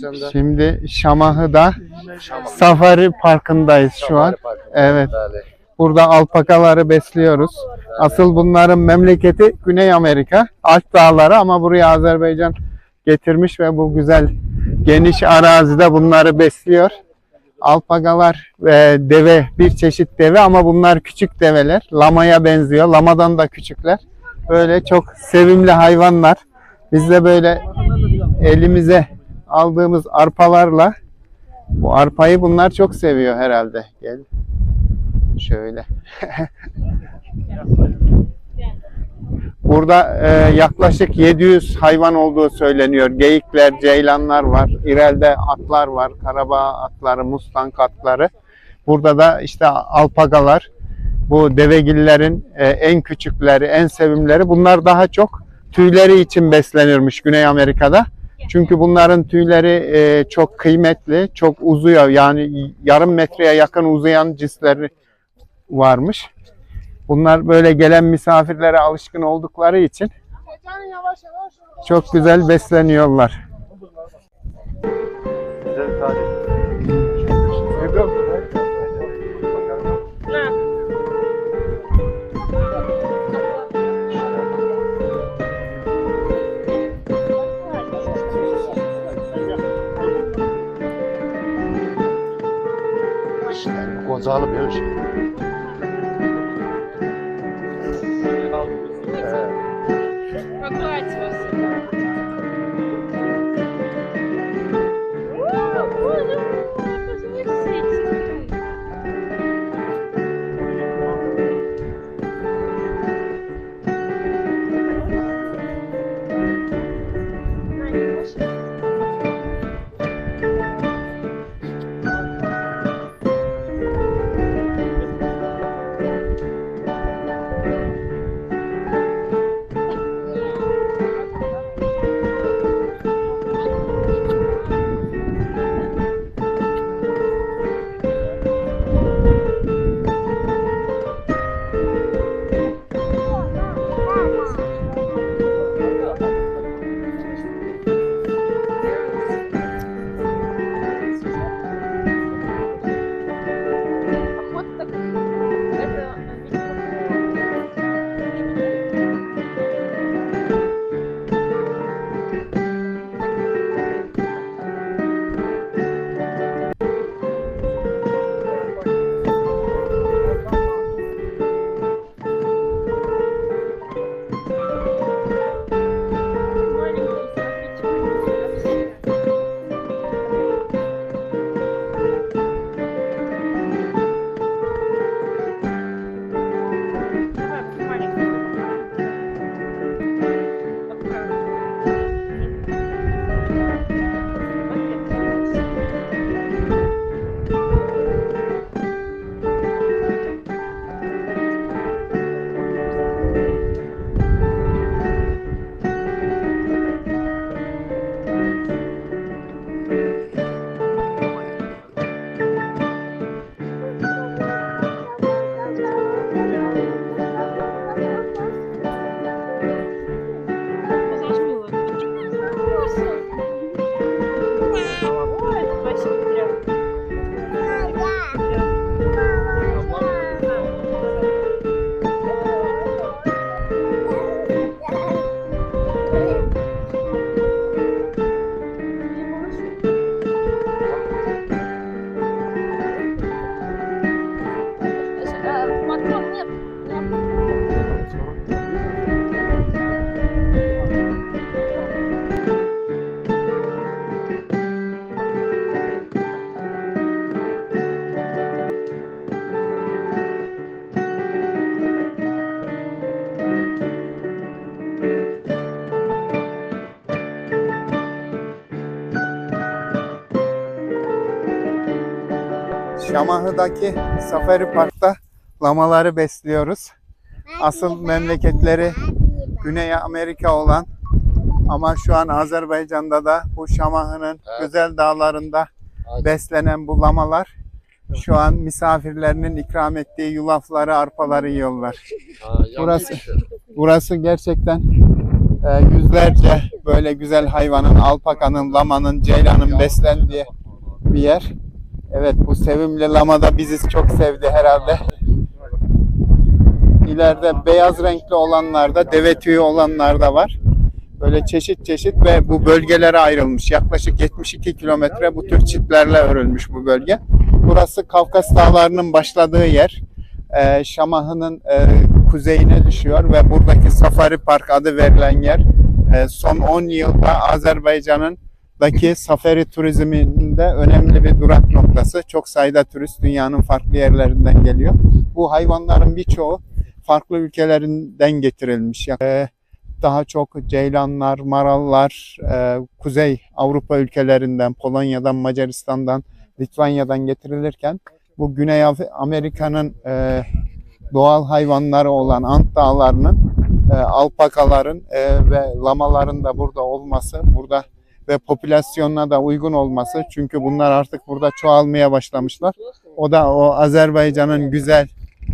sen. Sizdirsem de. Şimdi Şamahı'da Safari Parkı'ndayız şu an. Evet. Burada alpakaları besliyoruz. Asıl bunların memleketi Güney Amerika, Alp Dağları ama buraya Azerbaycan getirmiş ve bu güzel geniş arazide bunları besliyor. Alpakalar ve deve bir çeşit deve ama bunlar küçük develer. Lamaya benziyor. Lamadan da küçükler. Böyle çok sevimli hayvanlar. Biz de böyle elimize aldığımız arpalarla bu arpayı bunlar çok seviyor herhalde. Gel. Şöyle. Burada e, yaklaşık 700 hayvan olduğu söyleniyor. Geyikler, ceylanlar var. İrelde atlar var. Karabağ atları, mustang atları. Burada da işte alpagalar. Bu devegillerin e, en küçükleri, en sevimleri. Bunlar daha çok tüyleri için beslenirmiş Güney Amerika'da. Çünkü bunların tüyleri e, çok kıymetli, çok uzuyor. Yani yarım metreye yakın uzayan cinsleri varmış. Bunlar böyle gelen misafirlere alışkın oldukları için çok güzel besleniyorlar. Güzel Gonzalo böyle Şamahı'daki Safari Park'ta lamaları besliyoruz. Asıl memleketleri Güney Amerika olan ama şu an Azerbaycan'da da bu Şamahı'nın Evet. güzel dağlarında beslenen bu lamalar şu an misafirlerinin ikram ettiği yulafları, arpaları yiyorlar. Ha, Burası- yanlış. Burası gerçekten e, yüzlerce böyle güzel hayvanın, alpakanın, lamanın, ceylanın beslendiği bir yer. Evet bu sevimli lama da bizi çok sevdi herhalde. İleride beyaz renkli olanlar da, deve tüyü olanlar da var. Böyle çeşit çeşit ve bu bölgelere ayrılmış. Yaklaşık 72 kilometre bu tür çitlerle örülmüş bu bölge. Burası Kafkas Dağları'nın başladığı yer. Ee, Şamahı'nın e, kuzeyine düşüyor ve buradaki Safari Park adı verilen yer e, son 10 yılda Azerbaycan'ın daki safari turizminde önemli bir durak noktası. Çok sayıda turist dünyanın farklı yerlerinden geliyor. Bu hayvanların birçoğu farklı ülkelerinden getirilmiş. Ee, daha çok ceylanlar, marallar, e, Kuzey Avrupa ülkelerinden, Polonya'dan, Macaristan'dan, Litvanya'dan getirilirken bu Güney Amerika'nın e, doğal hayvanları olan Ant Dağları'nın e, alpakaların e, ve lamaların da burada olması, burada ve popülasyonuna da uygun olması. Çünkü bunlar artık burada çoğalmaya başlamışlar. O da o Azerbaycan'ın güzel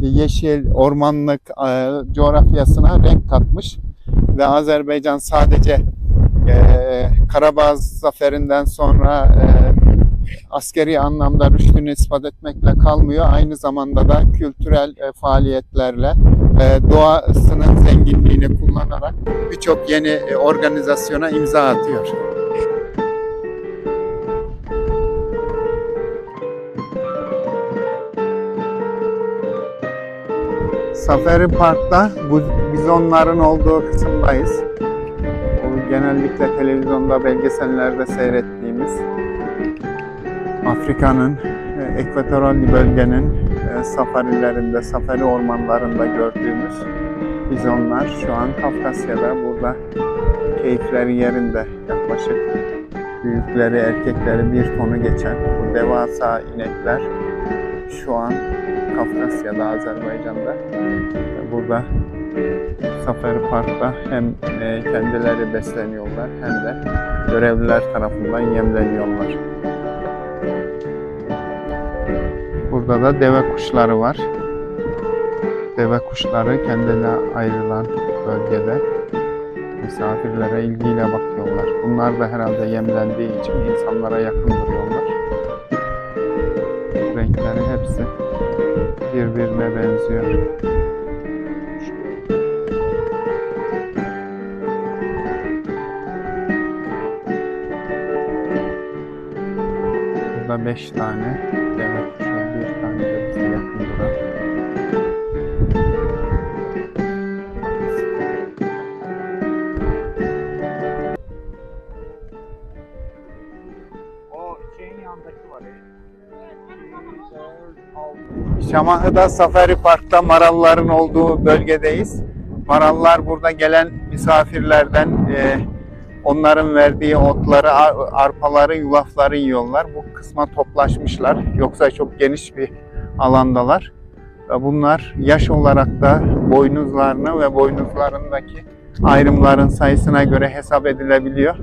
yeşil, ormanlık e, coğrafyasına renk katmış. Ve Azerbaycan sadece e, Karabağ zaferinden sonra e, askeri anlamda rüştünü ispat etmekle kalmıyor. Aynı zamanda da kültürel e, faaliyetlerle e, doğasının zenginliğini kullanarak birçok yeni e, organizasyona imza atıyor. Safari Park'ta bu bizonların olduğu kısımdayız. Bu genellikle televizyonda, belgesellerde seyrettiğimiz Afrika'nın e, ekvatoral bölgenin e, safarilerinde, safari ormanlarında gördüğümüz bizonlar şu an Kafkasya'da burada keyifleri yerinde yaklaşık büyükleri, erkekleri bir tonu geçen bu devasa inekler şu an Kafkasya'da, Azerbaycan'da burada Safari Park'ta hem e, kendileri besleniyorlar hem de görevliler tarafından yemleniyorlar. Burada da deve kuşları var. Deve kuşları kendine ayrılan bölgede misafirlere ilgiyle bakıyorlar. Bunlar da herhalde yemlendiği için insanlara yakın duruyorlar. Renkleri hepsi birbirine benziyor. Burada beş tane Şamahı'da Safari Park'ta maralların olduğu bölgedeyiz. Marallar burada gelen misafirlerden e, onların verdiği otları, ar- arpaları, yulafları yiyorlar. Bu kısma toplaşmışlar. Yoksa çok geniş bir alandalar. Bunlar yaş olarak da boynuzlarını ve boynuzlarındaki ayrımların sayısına göre hesap edilebiliyor.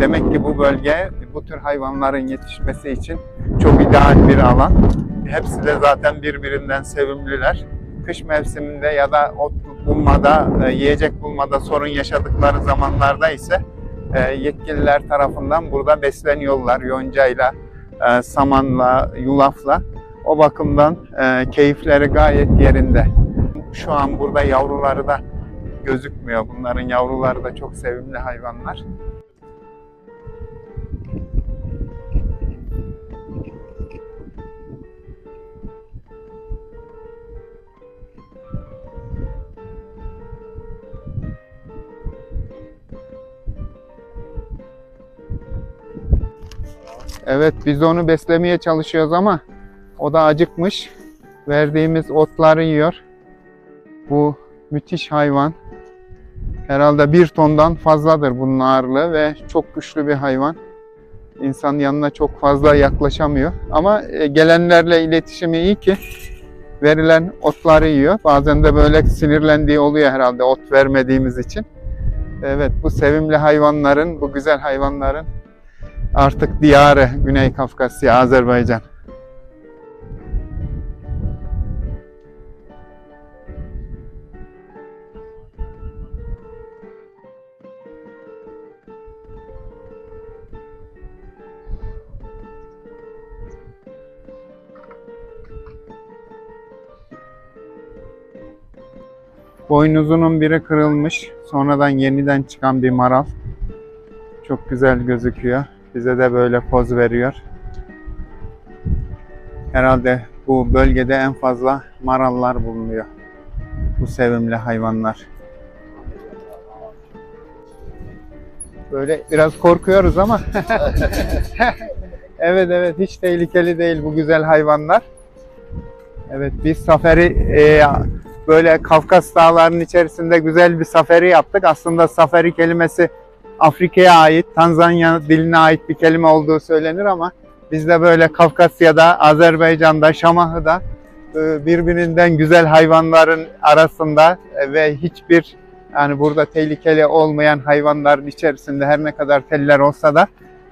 Demek ki bu bölge bu tür hayvanların yetişmesi için çok ideal bir alan. Hepsi de zaten birbirinden sevimliler. Kış mevsiminde ya da ot bulmada, e, yiyecek bulmada sorun yaşadıkları zamanlarda ise e, yetkililer tarafından burada besleniyorlar. Yoncayla, e, samanla, yulafla. O bakımdan keyifleri gayet yerinde. Şu an burada yavruları da gözükmüyor. Bunların yavruları da çok sevimli hayvanlar. Evet biz onu beslemeye çalışıyoruz ama o da acıkmış. Verdiğimiz otları yiyor. Bu müthiş hayvan. Herhalde bir tondan fazladır bunun ağırlığı ve çok güçlü bir hayvan. İnsan yanına çok fazla yaklaşamıyor. Ama e, gelenlerle iletişimi iyi ki verilen otları yiyor. Bazen de böyle sinirlendiği oluyor herhalde ot vermediğimiz için. Evet bu sevimli hayvanların, bu güzel hayvanların artık diyarı Güney Kafkasya, Azerbaycan. Boynuzunun biri kırılmış. Sonradan yeniden çıkan bir maral. Çok güzel gözüküyor. Bize de böyle poz veriyor. Herhalde bu bölgede en fazla marallar bulunuyor. Bu sevimli hayvanlar. Böyle biraz korkuyoruz ama evet evet hiç tehlikeli değil bu güzel hayvanlar. Evet biz safari e, böyle Kafkas dağlarının içerisinde güzel bir safari yaptık. Aslında safari kelimesi Afrika'ya ait, Tanzanya diline ait bir kelime olduğu söylenir ama biz de böyle Kafkasya'da, Azerbaycan'da, Şamahı'da e, birbirinden güzel hayvanların arasında e, ve hiçbir yani burada tehlikeli olmayan hayvanların içerisinde her ne kadar teller olsa da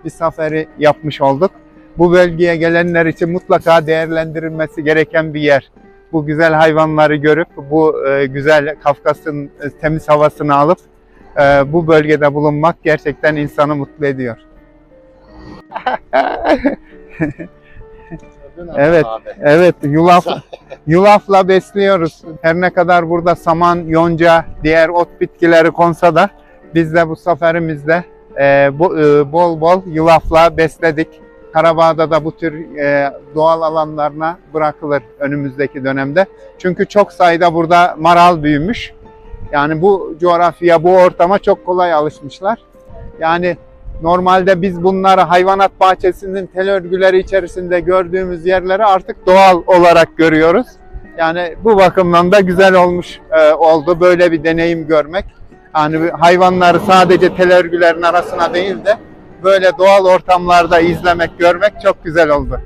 bir safari yapmış olduk. Bu bölgeye gelenler için mutlaka değerlendirilmesi gereken bir yer. Bu güzel hayvanları görüp bu e, güzel Kafkas'ın e, temiz havasını alıp e, bu bölgede bulunmak gerçekten insanı mutlu ediyor. Evet. Evet, yulaf yulafla besliyoruz. Her ne kadar burada saman, yonca, diğer ot bitkileri konsa da biz de bu seferimizde e, bu, e, bol bol yulafla besledik. Karabağ'da da bu tür e, doğal alanlarına bırakılır önümüzdeki dönemde. Çünkü çok sayıda burada maral büyümüş. Yani bu coğrafyaya, bu ortama çok kolay alışmışlar. Yani Normalde biz bunları hayvanat bahçesinin tel örgüleri içerisinde gördüğümüz yerleri artık doğal olarak görüyoruz. Yani bu bakımdan da güzel olmuş e, oldu böyle bir deneyim görmek. Yani hayvanları sadece tel örgülerin arasına değil de böyle doğal ortamlarda izlemek, görmek çok güzel oldu.